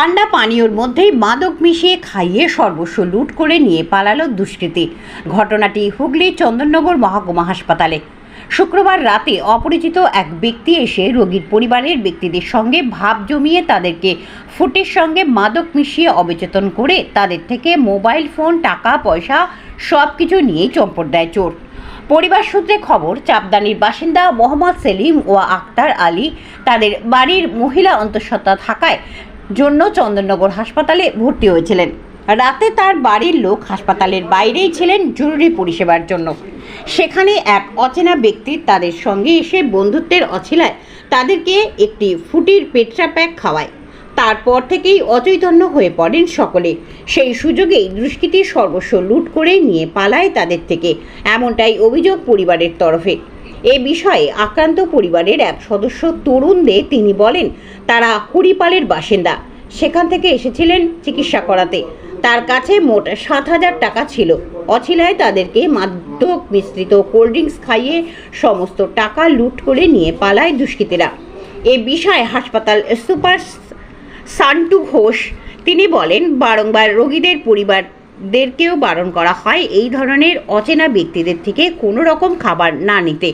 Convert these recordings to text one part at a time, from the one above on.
ঠান্ডা পানীয়র মধ্যেই মাদক মিশিয়ে খাইয়ে সর্বস্ব লুট করে নিয়ে পালালো দুষ্কৃতী। ঘটনাটি হুগলির চন্দননগর মহকুমা হাসপাতালে। শুক্রবার রাতে অপরিচিত এক ব্যক্তি এসে রোগীর পরিবারের ব্যক্তিদের সঙ্গে ভাব জমিয়ে তাদেরকে ফুটের সঙ্গে মাদক মিশিয়ে অবচেতন করে তাদের থেকে মোবাইল ফোন, টাকা, পয়সা সব কিছু নিয়েই চম্পট দেয় চোর। পরিবার সূত্রে খবর, চাপদানির বাসিন্দা মোহাম্মদ সেলিম ও আক্তার আলী তাদের বাড়ির মহিলা অন্তঃসত্ত্বা থাকায় জন্য চন্দননগর হাসপাতালে ভর্তি হয়েছিলেন। রাতে তার বাড়ির লোক হাসপাতালের বাইরেই ছিলেন জরুরি পরিষেবার জন্য। সেখানে এক অচেনা ব্যক্তি তাদের সঙ্গে এসে বন্ধুত্বের অছিলায় তাদেরকে একটি ফুটির পেট্রা প্যাক খাওয়ায়। তারপর থেকেই অচৈতন্য হয়ে পড়েন সকলে। সেই সুযোগেই দুষ্কৃতীর সর্বস্ব লুট করে নিয়ে পালায় তাদের থেকে। এমনটাই অভিযোগ পরিবারের তরফে। এ বিষয়ে আক্রান্ত পরিবারের এক সদস্য তরুণ দে তিনি বলেন, তারা হরিপালের বাসিন্দা। সেখান থেকে এসেছিলেন চিকিৎসা করাতে। তার কাছে মোট সাত হাজার টাকা ছিল। অছিলায় তাদেরকে মাদক মিশ্রিত কোল্ড ড্রিঙ্কস খাইয়ে সমস্ত টাকা লুট করে নিয়ে পালায় দুষ্কৃতীরা। এ বিষয়ে হাসপাতাল সুপার সান্টু ঘোষ, তিনি বলেন, বারংবার রোগীদের পরিবারদেরকেও বারণ করা হয় এই ধরনের অচেনা ব্যক্তিদের থেকে কোনো রকম খাবার না নিতে।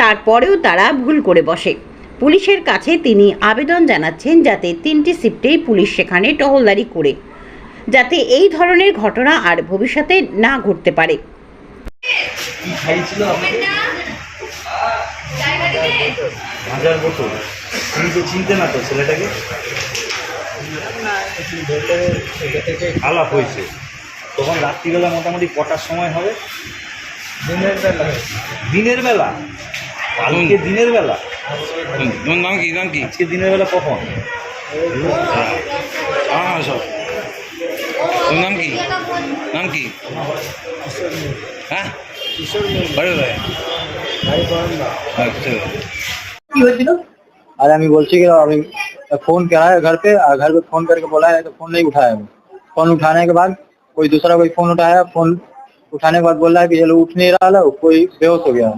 তারপরেও তারা ভুল করে বসে। পুলিশের কাছে তিনি আবেদন জানাচ্ছেন যাতে তিনটি শিফটেই পুলিশ সেখানে টহলদারি করে যাতে এই ধরনের ঘটনা আর ভবিষ্যতে না ঘটতে পারে। কি খাইছিল আপনাকে হাজার বোতল তুমি তো চিনতে না তো ছেলেটাকে? আলাপ হয়েছে। তখন রাত্রিবেলা মোটামুটি কটার সময় হবে দিনের বেলা দিনের বেলা কালকে দিনের বেলা তোমার নাম কি নাম কি আজকে দিনের বেলা কখন হ্যাঁ হ্যাঁ সব তোমার নাম কি নাম কি হ্যাঁ কিশোর মিল বাড়ি কোথায় ভাই বরন্দা আচ্ছা अरे अभी बोलती कि अभी फोन किया है घर पे और घर पे फोन करके बोला है तो फोन नहीं उठाया अभी फोन उठाने के बाद कोई दूसरा कोई फ़ोन उठाया, फ़ोन उठाने के बाद बोल रहा है कि ये लोग उठ नहीं रहा है कोई बेहोश हो गया।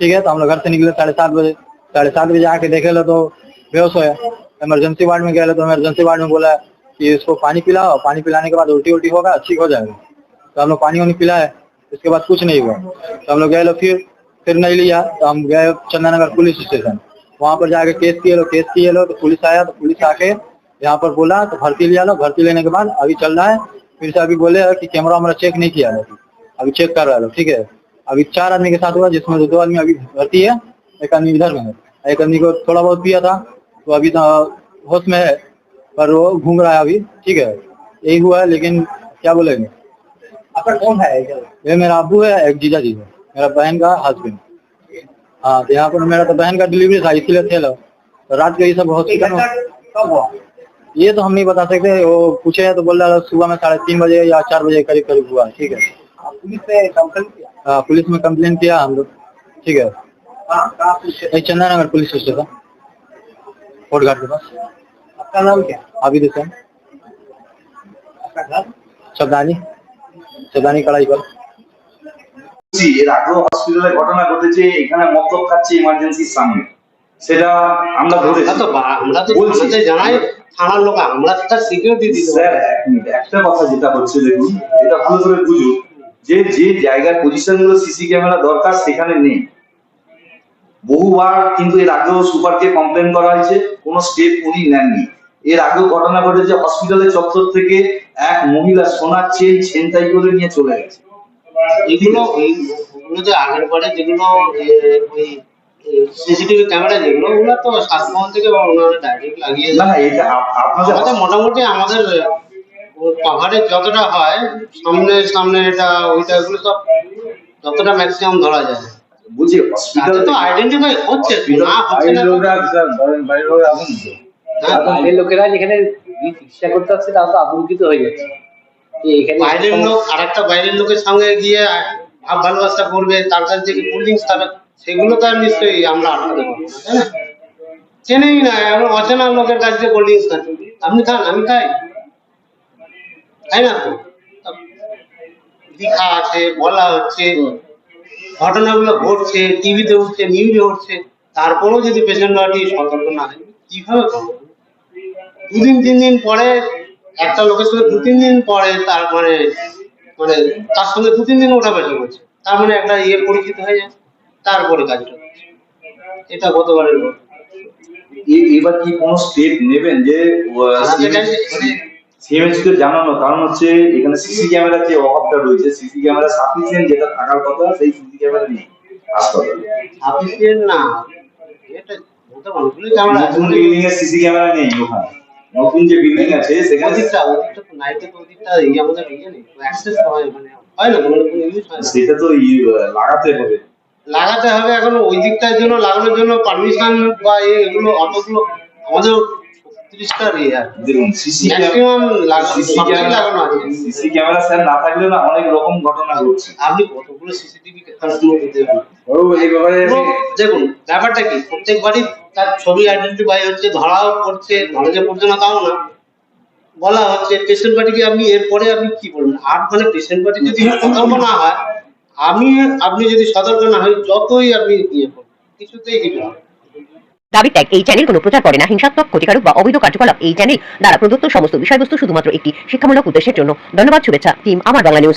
ठीक है तो हम लोग घर से निकले साढ़े सात बजे। साढ़े सात बजे आके देखे लो तो बेहोश हो इमरजेंसी वार्ड में गए तो इमरजेंसी वार्ड में बोला कि इसको पानी पिलाओ। पानी पिलाने के बाद उल्टी उल्टी होगा ठीक हो जाएगा। तो हम लोग पानी वानी पिलाए इसके बाद कुछ नहीं हुआ। तो हम लोग गए लो फिर फिर नहीं लिया तो हम गए चंदनगर पुलिस स्टेशन। वहाँ पर जाके केस किए लो, केस किए लो तो पुलिस आया तो पुलिस आके यहाँ पर बोला तो भर्ती लिया लो। भर्ती लेने के बाद अभी चल रहा है फिर से अभी बोले कि कैमरा वैमरा चेक नहीं किया है। अभी चेक कर रहा है ठीक है? अभी चार आदमी के साथ हुआ जिसमें दो दो आदमी अभी भर्ती है एक आदमी इधर में है। एक आदमी को थोड़ा बहुत पिया था तो अभी तो होश में है पर वो घूम रहा है अभी ठीक है? यही हुआ है लेकिन क्या बोलेंगे? आपका कौन है ये? मेरा अबू है एक जीजा जी है मेरा बहन का हस्बैंड हाँ तो यहाँ पर मेरा तो बहन का डिलीवरी था इसीलिए थे तो रात को ये सब हॉस्पिटल में ये तो हम नहीं बता सकते वो पूछे हैं तो बोल रहा था सुबह में साढ़े तीन बजे या चार बजे करीब करीब हुआ ठीक है पुलिस में कंप्लेन किया हाँ पुलिस में कंप्लेन किया हम लोग ठीक है यही Chandannagar police station court ghat के पास आपका नाम क्या आबिद हुसैन शब्दानी शब्दानी कड़ाई पर বলছি, এর আগেও হসপিটালে ঘটনা ঘটেছে এখানে মদ্যপ খাচ্ছে ইমার্জেন্সির সামনে সেটা আমরা তো তো বলছি। থানাতে জানাই থানার লোক আমরা তার সিকিউরিটি দিতে স্যার একটা কথা যেটা হচ্ছে দেখুন এটা ভালো করে বুঝুন যে যে জায়গার পজিশনগুলো সিসি ক্যামেরা দরকার সেখানে নেই। বহুবার কিন্তু এর আগেও সুপারকে কমপ্লেন করা হয়েছে কোনো স্টেপ উনি নেননি। এর আগেও ঘটনা ঘটেছে হসপিটালের চত্বর থেকে এক মহিলা সোনার চেন ছেনতাই করে নিয়ে চলে গেছে। এগুলো ওগুলো যে আগের পরে যেগুলো ওই সিসিটিভি ক্যামেরা যেগুলো ওগুলো তো স্বাস্থ্যভবন থেকে বা ওনারা ডাইরেক্ট লাগিয়ে না না এটা আপনাদের আমাদের মোটামুটি আমাদের কভারেজ যতটা হয় সামনে সামনে এটা ওইটা এগুলো সব যতটা ম্যাক্সিমাম ধরা যায়। বুঝি হসপিটাল তো আইডেন্টিফাই হচ্ছে না হচ্ছে না বাইরের লোকেরা যেখানে চিকিৎসা করতে আসছে তারা তো আতঙ্কিত হয়ে যাচ্ছে। বাইরের লোক আর একটা বাইরের লোকের সঙ্গে গিয়ে ভাব ভালোবাসা করবে তার কাছ থেকে কোল্ড ড্রিঙ্কস খাবে সেগুলো তো আর নিশ্চয়ই আমরা আটকাতে পারব তাই না? চেনেই না আমরা অচেনা লোকের কাছ কোল্ড ড্রিঙ্কস আপনি খান, আমি খাই। তাই না তো? লেখা আছে, বলা হচ্ছে, ঘটনাগুলো ঘটছে টিভিতে উঠছে নিউজে উঠছে, তারপরেও যদি পেশেন্ট পার্টি সতর্ক না হয়, কীভাবে দুদিন, তিন দিন পরে একটা লোকের সঙ্গে দু, তিন দিন পরে তার মানে মানে তার সঙ্গে দু, তিন দিন ওটা বেশি করছে। তার মানে একটা ইয়ে পরিচিত হয়ে যায় তারপরে কাজটা এটা গতবারের। এবার কি কোনো স্টেপ নেবেন যে কাছে মানে জানানো কারণ হচ্ছে এখানে সিসি যে অভাবটা রয়েছে সিসি ক্যামেরা সাফিসিয়েন্ট যেটা থাকার কথা সেই সিসি ক্যামেরা নেই। হাসপাতালে সাফিসিয়েন্ট না। এটা ক্যামেরা নতুন বিল্ডিং এর সিসি ক্যামেরা নেই ওখানে। নতুন যে বিল্ডিং আছে সেখানে ওদিকটা ওদিকটা নাইটে তো ওদিকটা ইয়ে আমাদের ইয়ে নেই অ্যাক্সেস হয় মানে হয় না কোনো কোনো ইউজ হয় সেটা তো লাগাতে হবে। লাগাতে হবে এখন ওই দিকটার জন্য লাগানোর জন্য পারমিশন বা এগুলো অতগুলো আমাদের আপনি কতগুলো সিসিটিভি দেখুন। ব্যাপারটা কি? তার ছবি আইডেন্টিফাই হচ্ছে ধরাও পড়ছে ধরা পড়ছে না তাও না। বলা হচ্ছে পেশেন্ট পার্টিকে আপনি এরপরে আপনি কি বলবেন? আর মানে পেশেন্ট পার্টি যদি না হয় আমি, আপনি যদি সতর্ক না হই, যতই আপনি ইয়ে কিছুতেই কিছু দাবি ত্যাগ, এই চ্যানেল কোনো প্রচার করে না। হিংসাত্মক, ক্ষতিকারক বা অবৈধ কার্যকলাপ, এই চ্যানেল দ্বারা প্রদত্ত সমস্ত বিষয়বস্তু শুধুমাত্র একটি শিক্ষামূলক উদ্দেশ্যের জন্য। ধন্যবাদ, শুভেচ্ছা টিম আমার বাংলা নিউজ